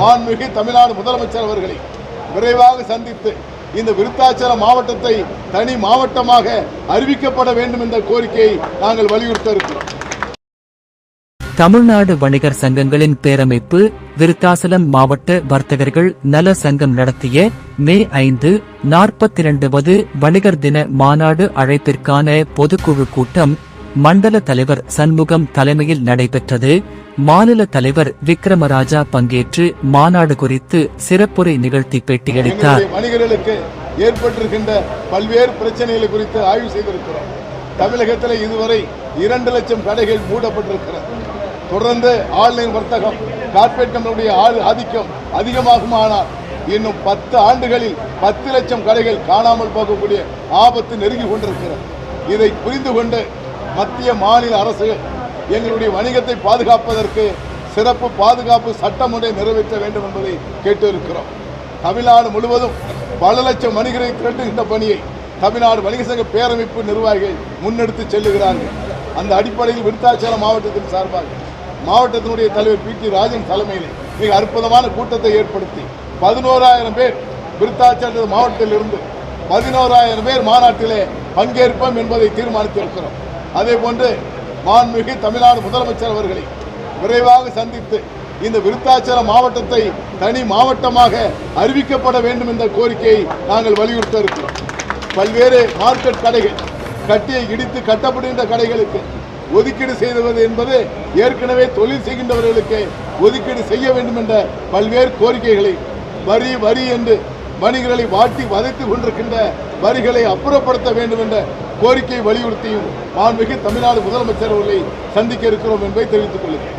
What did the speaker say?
மாண்புமிகு தமிழ்நாடு முதலமைச்சர் அவர்களை விரைவாக சந்தித்து இந்த விருத்தாச்சலம் மாவட்டத்தை தனி மாவட்டமாக அறிவிக்கப்பட வேண்டும் என்ற கோரிக்கையை நாங்கள் வலியுறுத்த இருக்கிறோம். தமிழ்நாடு வணிகர் சங்கங்களின் பேரமைப்பு விருத்தாசலம் மாவட்ட வர்த்தகர்கள் நல சங்கம் நடத்திய மே ஐந்து நாற்பத்தி இரண்டுவது வணிகர் தின மாநாடு அழைப்பிற்கான பொதுக்குழு கூட்டம் மண்டல தலைவர் சண்முகம் தலைமையில் நடைபெற்றது. மாநில தலைவர் விக்ரமராஜா பங்கேற்று மாநாடு குறித்து சிறப்புரை நிகழ்த்தி பேட்டியளித்தார். வணிகர்களுக்கு ஏற்பட்டிருக்கின்ற பல்வேறு பிரச்சனைகளை குறித்து ஆய்வு செய்திருக்கிறோம். தமிழகத்தில் இதுவரை இரண்டு லட்சம் கடைகள் மூடப்பட்டிருக்கிறது. தொடர்ந்து ஆன்லைன் வர்த்தகம் கார்பரேட் கம்பெனியுடைய ஆள் ஆதிக்கம் அதிகமாகுமானால் இன்னும் பத்து ஆண்டுகளில் பத்து லட்சம் கடைகள் காணாமல் போகக்கூடிய ஆபத்து நெருங்கி கொண்டிருக்கிறது. இதை புரிந்து கொண்டு மத்திய மாநில அரசுகள் எங்களுடைய வணிகத்தை பாதுகாப்பதற்கு சிறப்பு பாதுகாப்பு சட்டம் ஒன்றை நிறைவேற்ற வேண்டும் என்பதை கேட்டிருக்கிறோம். தமிழ்நாடு முழுவதும் பல லட்சம் வணிகரை திரட்டுகின்ற பணியை தமிழ்நாடு வணிக சங்க பேரமைப்பு நிர்வாகிகள் முன்னெடுத்து செல்லுகிறார்கள். அந்த அடிப்படையில் விருத்தாச்சலம் மாவட்டத்தின் சார்பாக மாவட்டத்தினுடைய தலைவர் பி டி ராஜன் தலைமையில் மிக அற்புதமான கூட்டத்தை ஏற்படுத்தி பதினோராயிரம் பேர் விருத்தாச்சலம் மாவட்டத்தில் இருந்து பதினோராயிரம் பேர் மாநாட்டிலே பங்கேற்போம் என்பதை தீர்மானித்திருக்கிறோம். அதே போன்று மாண்புமிகு தமிழ்நாடு முதலமைச்சர் அவர்களை விரைவாக சந்தித்து இந்த விருத்தாச்சலம் மாவட்டத்தை தனி மாவட்டமாக அறிவிக்கப்பட வேண்டும் என்ற கோரிக்கையை நாங்கள் வலியுறுத்த இருக்கிறோம். பல்வேறு மார்க்கெட் கடைகள் கட்டியை இடித்து கட்டப்படுகின்ற கடைகளுக்கு ஒதுக்கீடு செய்வது என்பது ஏற்கனவே தொழில் செய்கின்றவர்களுக்கு ஒதுக்கீடு செய்ய வேண்டும் என்ற பல்வேறு கோரிக்கைகளை வரி வரி என்று வணிகர்களை வாட்டி வதைத்துக் கொண்டிருக்கின்ற வரிகளை அப்புறப்படுத்த வேண்டும் என்ற கோரிக்கையை வலியுறுத்தியும் மாண்புமிகு தமிழ்நாடு முதலமைச்சர் அவர்களை சந்திக்க இருக்கிறோம் என்பதை தெரிவித்துக் கொள்கிறேன்.